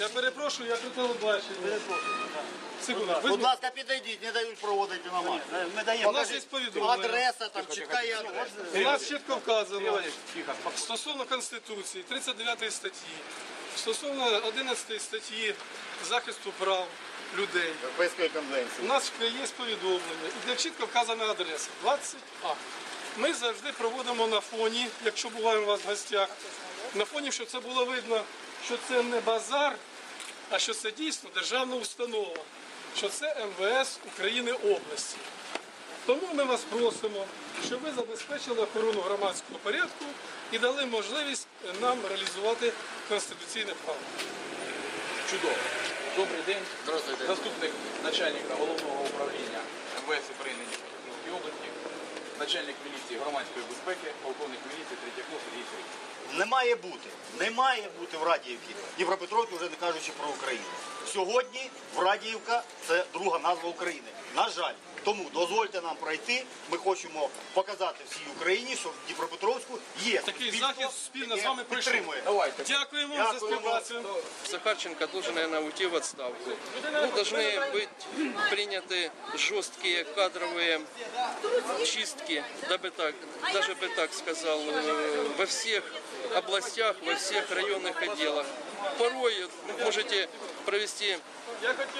Я перепрошую, я про телебачення. Секунду. Будь Ви- ласка, підійдіть, не дають проводити намаз. Ми У нас є повідомлення. Адреса там, чітка є адреса. У нас чітко вказано стосовно Конституції, 39 статті, стосовно 11 статті захисту прав людей. Європейської У нас є повідомлення, і де чітко вказана адреса 20А. Ми завжди проводимо на фоні, якщо буваємо у вас в гостях, на фоні, щоб це було видно, що це не базар, а що це дійсно державна установа, що це МВС України області. Тому ми вас просимо, щоб ви забезпечили охорону громадського порядку і дали можливість нам реалізувати конституційне право. Чудово. Добрий день. Здравствуйте. Заступник начальника головного управління МВС України Дніпропетровської області, начальник міліції громадської безпеки, полковник міліції Третьяков Сергій Сергійович. Не має бути. Не має бути в Радіївці. Дніпропетровській, вже не кажучи про Україну. Сьогодні в Радіївка це друга назва України. На жаль. Тому дозвольте нам пройти. Ми хочемо показати всій Україні, що в Дніпропетровську є Такий суспільство, захід спільно з яке вами пройшов. підтримує. Давайте. Дякуємо вам за Дякуємо. співпрацю. Захарченко должен, наверное, уйти в отставку. Ну, должны быть приняты жесткие кадровые чистки, дабы так, даже бы так сказал, э, во всех областях, во всех районных отделах. Порой вы можете провести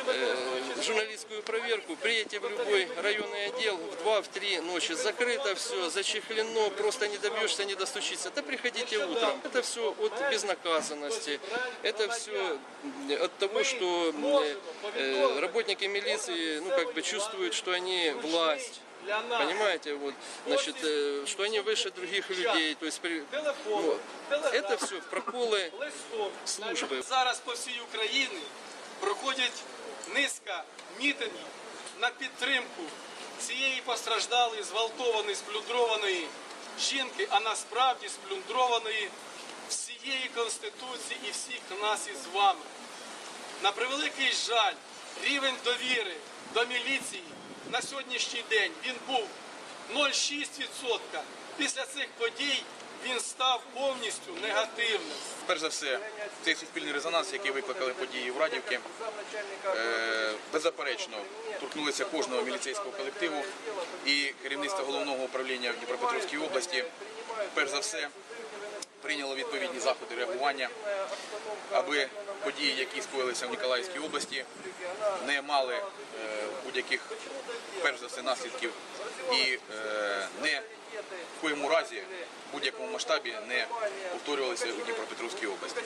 э, журналистскую проверку, приедете в любой районный отдел в 2 в 3 ночи, закрыто все, зачехлено, просто не добьешься, не достучиться. Да приходите утром. Это все от безнаказанности, это все от того, что э, э, работники милиции, ну, как бы чувствуют, что они власть. Понимаете, вот, значит, э, что они выше других людей, то есть при- вот. это все проколы листом служби. Зараз по всій Україні проходять низка мітингів на підтримку цієї постраждалої, зґвалтованої, сплюндрованої жінки, а насправді сплюндрованої всієї Конституції і всіх нас із вами. На превеликий жаль, рівень довіри до міліції на сьогоднішній день він був 0,6%. Після цих подій він став повністю негативним. Перш за все, цей суспільний резонанс, який викликали події в Радівки, е, беззаперечно торкнулися кожного міліцейського колективу і керівництва головного управління в Дніпропетровській області. Перш за все, прийняло відповідні заходи реагування, аби події, які скоїлися в Ніколаївській області, не мали е, будь-яких перш за все наслідків і е, не в коєму разі в будь-якому масштабі не повторювалися у Дніпропетровській області.